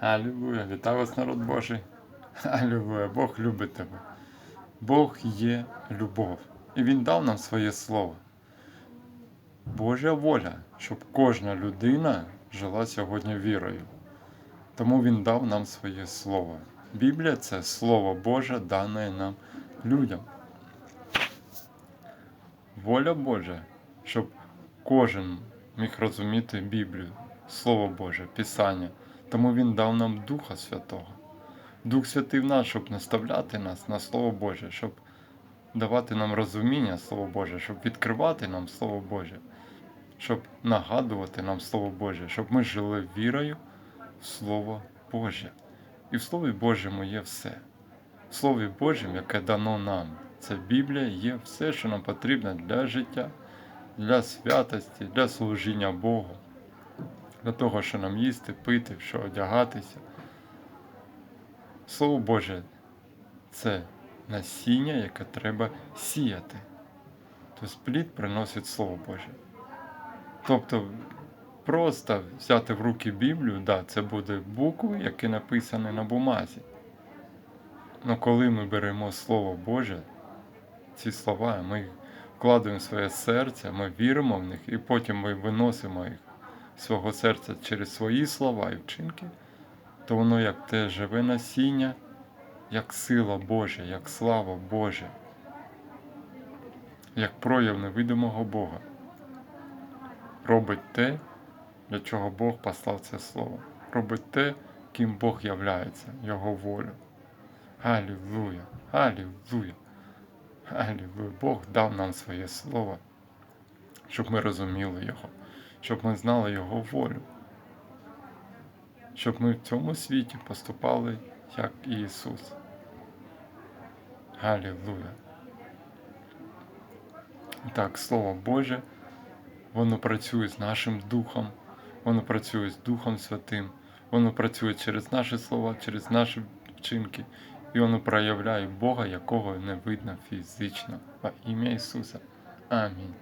Алілуя, вітаю вас, народ Божий. Алілуя, Бог любить тебе. Бог є любов. І Він дав нам своє слово. Божа воля, щоб кожна людина жила сьогодні вірою. Тому Він дав нам своє слово. Біблія це Слово Боже, дане нам людям. Воля Божа, щоб кожен міг розуміти Біблію, Слово Боже, Писання. Тому Він дав нам Духа Святого. Дух Святий в нас, щоб наставляти нас на Слово Боже, щоб давати нам розуміння Слово Боже, щоб відкривати нам Слово Боже, щоб нагадувати нам Слово Боже, щоб ми жили вірою в Слово Боже. І в Слові Божому є все. В Слові Божому, яке дано нам, це Біблія, є все, що нам потрібно для життя, для святості, для служіння Богу, для того, що нам їсти, пити, що одягатися. Слово Боже це насіння, яке треба сіяти. Тобто плід приносить Слово Боже. Тобто просто взяти в руки Біблію, да, це буде букви, які написані на бумазі. Але коли ми беремо Слово Боже, ці слова, ми вкладаємо в своє серце, ми віримо в них, і потім ми виносимо їх свого серця через свої слова і вчинки, то воно як те живе насіння, як сила Божа, як слава Божа, як прояв невидимого Бога. Робить те, для чого Бог послав це слово. Робить те, ким Бог являється, Його волю. Алілуя, Алілуя, Алілуя. Бог дав нам своє слово, щоб ми розуміли Його, щоб ми знали Його волю, щоб ми в цьому світі поступали як Ісус. Алілуя. Так, Слово Боже, воно працює з нашим Духом, воно працює з Духом Святим, воно працює через наші слова, через наші вчинки, і воно проявляє Бога, якого не видно фізично. Во ім'я Ісуса. Амінь.